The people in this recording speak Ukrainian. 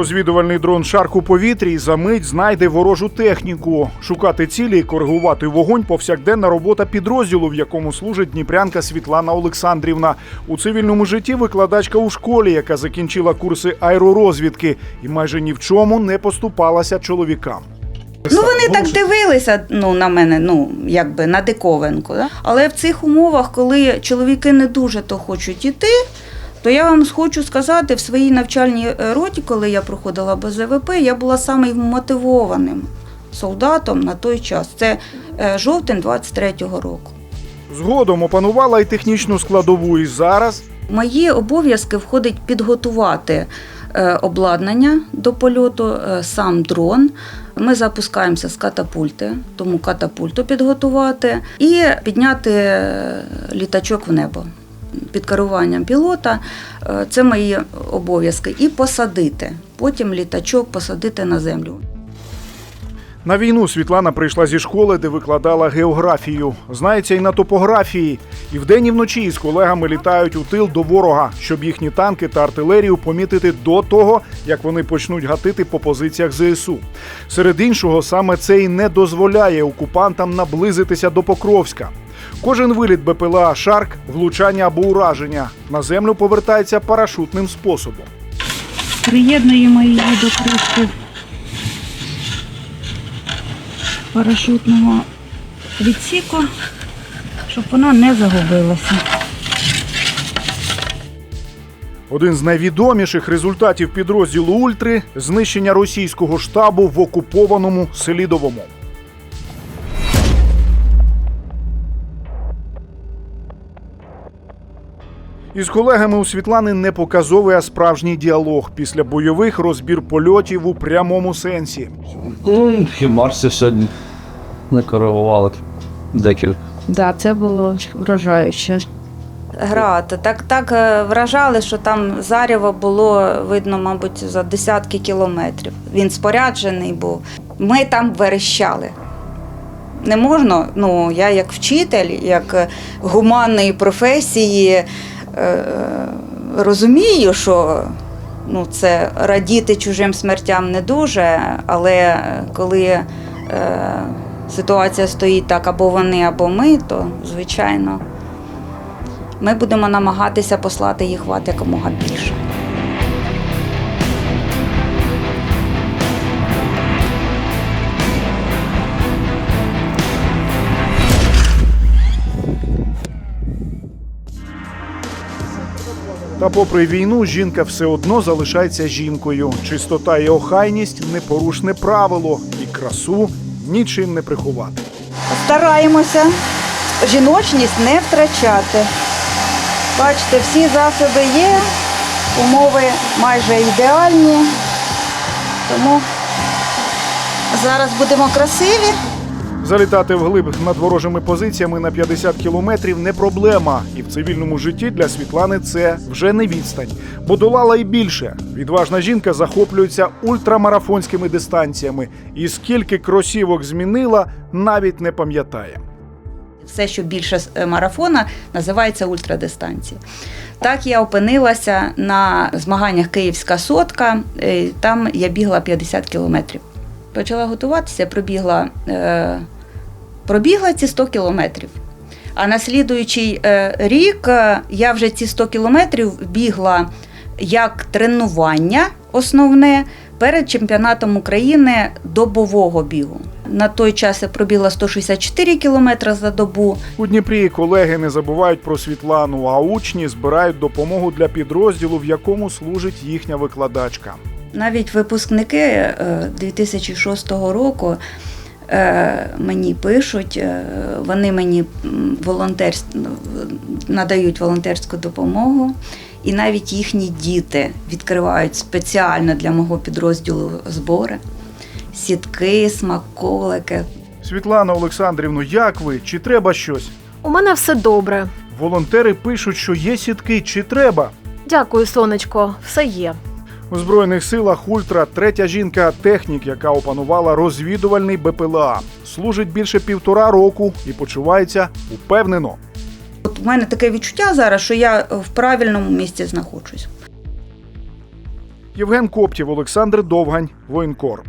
Розвідувальний дрон Шарк у повітрі за мить знайде ворожу техніку. Шукати цілі і коригувати вогонь повсякденна робота підрозділу, в якому служить дніпрянка Світлана Олександрівна. У цивільному житті викладачка у школі, яка закінчила курси аеророзвідки і майже ні в чому не поступалася чоловікам. Ну вони так дивилися ну, на мене, ну якби на диковинку. Да? Але в цих умовах, коли чоловіки не дуже то хочуть іти, то я вам хочу сказати, в своїй навчальній е, роті, коли я проходила БЗВП, я була самим мотивованим солдатом на той час. Це е, жовтень 23-го року. Згодом опанувала й технічну складову, і зараз мої обов'язки входить підготувати е, обладнання до польоту, сам дрон. Ми запускаємося з катапульти, тому катапульту підготувати і підняти літачок в небо. Під керуванням пілота Е, це мої обов'язки. І посадити. Потім літачок посадити на землю. На війну Світлана прийшла зі школи, де викладала географію. Знається і на топографії. І вдень, і вночі із колегами літають у тил до ворога, щоб їхні танки та артилерію помітити до того, як вони почнуть гатити по позиціях ЗСУ. Серед іншого, саме це і не дозволяє окупантам наблизитися до Покровська. Кожен виліт БПЛА Шарк, влучання або ураження на землю повертається парашутним способом. Приєднуємо її до кришки парашутного відсіку, щоб вона не загубилася. Один з найвідоміших результатів підрозділу Ультри знищення російського штабу в окупованому Селідовому. Із колегами у Світлани не показовий, а справжній діалог після бойових розбір польотів у прямому сенсі. Ну, і сьогодні не коригували декілька. Да, це було вражаюче. Грати. Так, так е, вражали, що там зарява було видно, мабуть, за десятки кілометрів. Він споряджений був. Ми там верещали. Не можна, ну, я як вчитель, як гуманної професії розумію, що ну, це радіти чужим смертям не дуже, але коли е, ситуація стоїть так або вони, або ми, то звичайно. Ми будемо намагатися послати їх в ад якомога більше. Та попри війну, жінка все одно залишається жінкою. Чистота і охайність непорушне правило, і красу нічим не приховати. Стараємося жіночність не втрачати. Бачите, всі засоби є, умови майже ідеальні. Тому зараз будемо красиві. Залітати вглиб над ворожими позиціями на 50 кілометрів не проблема. І в цивільному житті для Світлани це вже не відстань, бо долала і більше. Відважна жінка захоплюється ультрамарафонськими дистанціями, і скільки кросівок змінила, навіть не пам'ятає. Все, що більше е, марафона, називається ультрадистанція. Так я опинилася на змаганнях Київська сотка. е, Там я бігла 50 кілометрів. Почала готуватися, пробігла, е, пробігла ці 100 кілометрів. А на слідуючий е, рік е, я вже ці 100 кілометрів бігла як тренування основне перед чемпіонатом України добового бігу. На той час я пробігла 164 кілометри за добу. У Дніпрі колеги не забувають про Світлану, а учні збирають допомогу для підрозділу, в якому служить їхня викладачка. Навіть випускники е, 2006 року е, мені пишуть, е, вони мені м, волонтерс... надають волонтерську допомогу. І навіть їхні діти відкривають спеціально для мого підрозділу збори, сітки, смаколики. Світлана Олександрівно, як ви? Чи треба щось? У мене все добре. Волонтери пишуть, що є сітки, чи треба. Дякую, сонечко, все є. У Збройних силах Ультра третя жінка технік, яка опанувала розвідувальний БПЛА. Служить більше півтора року і почувається упевнено. От у мене таке відчуття зараз, що я в правильному місці знаходжусь. Євген Коптів, Олександр Довгань, Воєнкор.